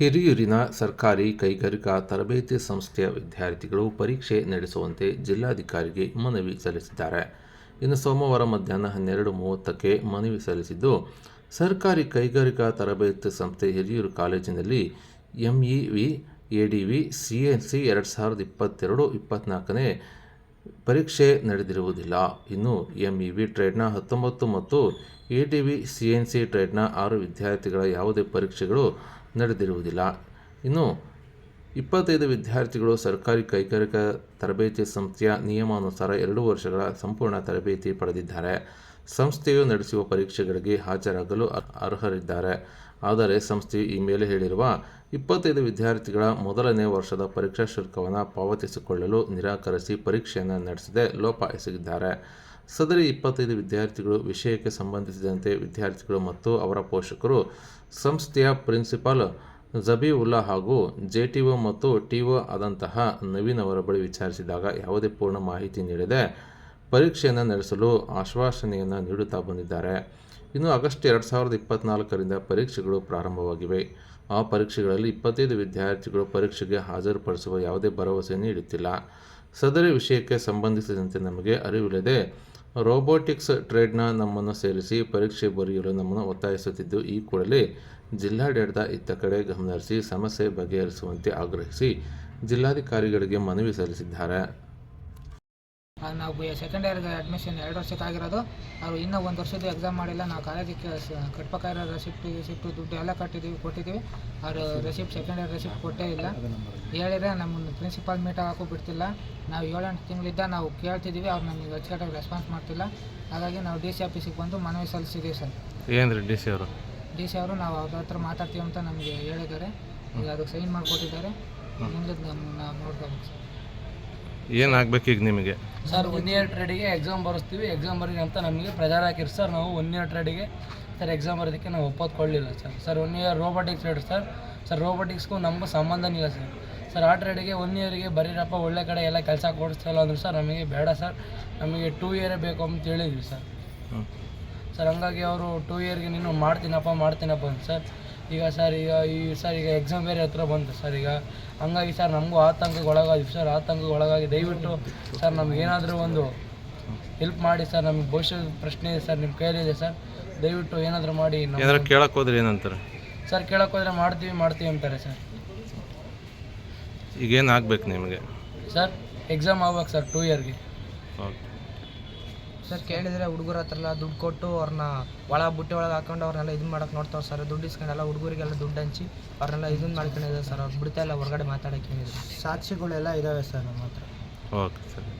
ಹಿರಿಯೂರಿನ ಸರ್ಕಾರಿ ಕೈಗಾರಿಕಾ ತರಬೇತಿ ಸಂಸ್ಥೆಯ ವಿದ್ಯಾರ್ಥಿಗಳು ಪರೀಕ್ಷೆ ನಡೆಸುವಂತೆ ಜಿಲ್ಲಾಧಿಕಾರಿಗೆ ಮನವಿ ಸಲ್ಲಿಸಿದ್ದಾರೆ. ಇನ್ನು ಸೋಮವಾರ ಮಧ್ಯಾಹ್ನ ಹನ್ನೆರಡು ಮೂವತ್ತಕ್ಕೆ ಮನವಿ ಸಲ್ಲಿಸಿದ್ದು, ಸರ್ಕಾರಿ ಕೈಗಾರಿಕಾ ತರಬೇತಿ ಸಂಸ್ಥೆ ಹಿರಿಯೂರು ಕಾಲೇಜಿನಲ್ಲಿ ಎಂಇವಿ, ಎಡಿವಿ, ಸಿಎನ್ಸಿ ಎರಡು ಸಾವಿರದ ಇಪ್ಪತ್ತೆರಡು ಇಪ್ಪತ್ತ್ನಾಲ್ಕನೇ ಪರೀಕ್ಷೆ ನಡೆದಿರುವುದಿಲ್ಲ. ಇನ್ನು ಎಂಇವಿ ಟ್ರೇಡ್ನ ಹತ್ತೊಂಬತ್ತು ಮತ್ತು A D V C N C ಟ್ರೇಡ್ನ ಆರು ವಿದ್ಯಾರ್ಥಿಗಳ ಯಾವುದೇ ಪರೀಕ್ಷೆಗಳು ನಡೆದಿರುವುದಿಲ್ಲ. ಇನ್ನು ಇಪ್ಪತ್ತೈದು ವಿದ್ಯಾರ್ಥಿಗಳು ಸರ್ಕಾರಿ ಕೈಗಾರಿಕಾ ತರಬೇತಿ ಸಂಸ್ಥೆಯ ನಿಯಮಾನುಸಾರ ಎರಡು ವರ್ಷಗಳ ಸಂಪೂರ್ಣ ತರಬೇತಿ ಪಡೆದಿದ್ದಾರೆ. ಸಂಸ್ಥೆಯು ನಡೆಸುವ ಪರೀಕ್ಷೆಗಳಿಗೆ ಹಾಜರಾಗಲು ಅರ್- ಅರ್ಹರಿದ್ದಾರೆ. ಆದರೆ ಸಂಸ್ಥೆಯು ಈ ಮೇಲೆ ಹೇಳಿರುವ ಇಪ್ಪತ್ತೈದು ವಿದ್ಯಾರ್ಥಿಗಳ ಮೊದಲನೇ ವರ್ಷದ ಪರೀಕ್ಷಾ ಶುಲ್ಕವನ್ನು ಪಾವತಿಸಿಕೊಳ್ಳಲು ನಿರಾಕರಿಸಿ ಪರೀಕ್ಷೆಯನ್ನು ನಡೆಸದೆ ಲೋಪ ಎಸಗಿದ್ದಾರೆ. ಸದರಿ ಇಪ್ಪತ್ತೈದು ವಿದ್ಯಾರ್ಥಿಗಳು ವಿಷಯಕ್ಕೆ ಸಂಬಂಧಿಸಿದಂತೆ ವಿದ್ಯಾರ್ಥಿಗಳು ಮತ್ತು ಅವರ ಪೋಷಕರು ಸಂಸ್ಥೆಯ ಪ್ರಿನ್ಸಿಪಾಲ್ ಜಬೀವುಲ್ಲಾ ಹಾಗೂ ಜೆ ಟಿ ಒ ಮತ್ತು ಟಿ ಒ ಆದಂತಹ ನವೀನ್ ಅವರ ಬಳಿ ವಿಚಾರಿಸಿದಾಗ ಯಾವುದೇ ಪೂರ್ಣ ಮಾಹಿತಿ ನೀಡದೆ ಪರೀಕ್ಷೆಯನ್ನು ನಡೆಸಲು ಆಶ್ವಾಸನೆಯನ್ನು ನೀಡುತ್ತಾ ಬಂದಿದ್ದಾರೆ. ಇನ್ನು ಆಗಸ್ಟ್ ಎರಡು ಸಾವಿರದ ಇಪ್ಪತ್ತ್ನಾಲ್ಕರಿಂದ ಪರೀಕ್ಷೆಗಳು ಪ್ರಾರಂಭವಾಗಿವೆ. ಆ ಪರೀಕ್ಷೆಗಳಲ್ಲಿ ಇಪ್ಪತ್ತೈದು ವಿದ್ಯಾರ್ಥಿಗಳು ಪರೀಕ್ಷೆಗೆ ಹಾಜರುಪಡಿಸುವ ಯಾವುದೇ ಭರವಸೆ ನೀಡುತ್ತಿಲ್ಲ. ಸದರಿ ವಿಷಯಕ್ಕೆ ಸಂಬಂಧಿಸಿದಂತೆ ನಮಗೆ ಅರಿವಿಲ್ಲದೆ ರೋಬೋಟಿಕ್ಸ್ ಟ್ರೇಡ್ನ ನಮ್ಮನ್ನು ಸೇರಿಸಿ ಪರೀಕ್ಷೆ ಬರೆಯಲು ನಮ್ಮನ್ನು ಒತ್ತಾಯಿಸುತ್ತಿದ್ದು, ಈ ಕೂಡಲೇ ಜಿಲ್ಲಾಡಳಿತ ಇತ್ತ ಕಡೆ ಗಮನಹರಿಸಿ ಸಮಸ್ಯೆ ಬಗೆಹರಿಸುವಂತೆ ಆಗ್ರಹಿಸಿ ಜಿಲ್ಲಾಧಿಕಾರಿಗಳಿಗೆ ಮನವಿ ಸಲ್ಲಿಸಿದ್ದಾರೆ. ಅದು ನಾವು ಸೆಕೆಂಡ್ ಇಯರ್ಗೆ ಅಡ್ಮಿಷನ್ ಎರಡು ವರ್ಷಕ್ಕೆ ಆಗಿರೋದು. ಅವರು ಇನ್ನೂ ಒಂದು ವರ್ಷದ್ದು ಎಕ್ಸಾಮ್ ಮಾಡಿಲ್ಲ. ನಾವು ಕಾಲೇಜಿಗೆ ಕಟ್ಬೇಕಾಗಿರೋ ರೆಸಿಪ್ಟ್ ಸಿಪ್ಟು ದುಡ್ಡು ಎಲ್ಲ ಕಟ್ಟಿದ್ದೀವಿ ಕೊಟ್ಟಿದ್ದೀವಿ ಅವರು ರೆಸಿಪ್ಟ್ ಸೆಕೆಂಡ್ ಇಯರ್ ರೆಸಿಪ್ಟ್ ಕೊಟ್ಟೇ ಇಲ್ಲ. ಹೇಳಿದ್ರೆ ನಮ್ಮನ್ನು ಪ್ರಿನ್ಸಿಪಾಲ್ ಮೀಟ್ ಹಾಕೋ ಬಿಡ್ತಿಲ್ಲ. ನಾವು ಏಳೆಂಟು ತಿಂಗಳಿದ್ದ ನಾವು ಕೇಳ್ತಿದ್ದೀವಿ ಅವ್ರು ನಮಗೆ ಹೆಚ್ಚಾಗಿ ರೆಸ್ಪಾನ್ಸ್ ಮಾಡ್ತಿಲ್ಲ. ಹಾಗಾಗಿ ನಾವು ಡಿ ಸಿ ಆಫೀಸಿಗೆ ಬಂದು ಮನವಿ ಸಲ್ಲಿಸಿದ್ದೀವಿ ಸರ್. ಏನಂದ್ರೆ ಡಿ ಸಿ ಅವರು? ಡಿ ಸಿ ಅವರು ನಾವು ಅವ್ರ ಹತ್ರ ಮಾತಾಡ್ತೀವಿ ಅಂತ ನಮಗೆ ಹೇಳಿದ್ದಾರೆ. ಈಗ ಅದಕ್ಕೆ ಸೈನ್ ಮಾಡಿಕೊಟ್ಟಿದ್ದಾರೆ. ಮುಂದೆ ನಾವು ನೋಡ್ಕೋಬೇಕು ಸರ್. ಏನಾಗಬೇಕು ಈಗ ನಿಮಗೆ? ಸರ್ ಒನ್ ಇಯರ್ ಟ್ರೇಡಿಗೆ ಎಕ್ಸಾಮ್ ಬರೆಸ್ತೀವಿ. ಎಕ್ಸಾಮ್ ಬರೀ ಅಂತ ನಮಗೆ ಪ್ರೆಜರ್ ಹಾಕಿರಿ. ಸರ್ ನಾವು ಒನ್ ಇಯರ್ ಟ್ರೇಡಿಗೆ ಸರ್ ಎಕ್ಸಾಮ್ ಬರೋದಕ್ಕೆ ನಾವು ಒಪ್ಪೋದ್ಕೊಳ್ಳಿಲ್ಲ sir sir one year robotics trade sir sir ರೋಬೋಟಿಕ್ಸ್ಗೂ ನಮ್ಮ ಸಂಬಂಧನೇ ಇಲ್ಲ ಸರ್ ಸರ್ ಆ ಟ್ರೇಡಿಗೆ ಒನ್ ಇಯರ್ಗೆ ಬರೀರಪ್ಪ ಒಳ್ಳೆ ಕಡೆ ಎಲ್ಲ ಕೆಲಸ ಕೊಡಿಸ್ತಾಯಿಲ್ಲ ಅಂದ್ರು ಸರ್ ನಮಗೆ ಬೇಡ ಸರ್ ನಮಗೆ ಟೂ ಇಯರೇ ಬೇಕು ಅಂತ ಹೇಳಿದ್ವಿ ಸರ್ ಸರ್ ಹಂಗಾಗಿ ಅವರು ಟೂ ಇಯರ್ಗೆ ನೀನು ಮಾಡ್ತೀನಪ್ಪ ಮಾಡ್ತೀನಪ್ಪ ಅಂತ ಸರ್ ಈಗ ಸರ್ ಈಗ ಈ ಸರ್ ಈಗ ಎಕ್ಸಾಮ್ ಬೇರೆ ಹತ್ರ ಬಂತು ಸರ್ ಈಗ ಹಂಗಾಗಿ ಸರ್ ನಮಗೂ ಆತಂಕಕ್ಕೆ ಒಳಗಾಗಿ ಸರ್ ಆತಂಕಕ್ಕೆ ಒಳಗಾಗಿ ದಯವಿಟ್ಟು ಸರ್ ನಮಗೇನಾದರೂ ಒಂದು ಹೆಲ್ಪ್ ಮಾಡಿ ಸರ್ ನಮಗೆ ಭವಿಷ್ಯದ ಪ್ರಶ್ನೆ ಇದೆ ಸರ್ ನಿಮ್ಮ ಕೈಲಿದೆ ಸರ್ ದಯವಿಟ್ಟು ಏನಾದರೂ ಮಾಡಿ ಏನಾದರೂ ಕೇಳಕ್ಕೆ ಹೋದ್ರೆ ಏನಂತಾರೆ? ಸರ್ ಕೇಳಕ್ಕೆ ಹೋದ್ರೆ ಮಾಡ್ತೀವಿ ಮಾಡ್ತೀವಿ ಅಂತಾರೆ ಸರ್. ಈಗೇನು ಆಗ್ಬೇಕು ನಿಮಗೆ? ಸರ್ ಎಕ್ಸಾಮ್ ಆಗ್ಬೇಕು ಸರ್ ಟೂ ಇಯರ್ಗೆ ಓಕೆ. ಸರ್ ಕೇಳಿದರೆ ಹುಡುಗರ ಹತ್ರ ಎಲ್ಲ ದುಡ್ಡು ಕೊಟ್ಟು ಅವ್ರನ್ನ ಒಳ ಬುಟ್ಟಿ ಒಳಗೆ ಹಾಕೊಂಡು ಅವ್ರನ್ನೆಲ್ಲ ಇದನ್ನ ಮಾಡಕ್ಕೆ ನೋಡ್ತಾವ್ರೆ ಸರ್. ದುಡ್ಡು ಇಸ್ಕೊಂಡೆಲ್ಲ ಹುಡುಗರಿಗೆಲ್ಲ ದುಡ್ಡು ಹಂಚಿ ಅವ್ರನ್ನೆಲ್ಲ ಇದನ್ನ ಮಾಡ್ಕೊಂಡಿದ್ದಾರೆ ಸರ್. ಅವ್ರು ಬಿಡ್ತಾ ಇಲ್ಲ ಹೊರಗಡೆ ಮಾತಾಡೋಕೆ ಏನಿದ್ರು ಸಾಕ್ಷಿಗಳೆಲ್ಲ ಇದ್ದಾವೆ ಸರ್ ನಮ್ಮ ಹತ್ರ. ಓಕೆ ಸರಿ.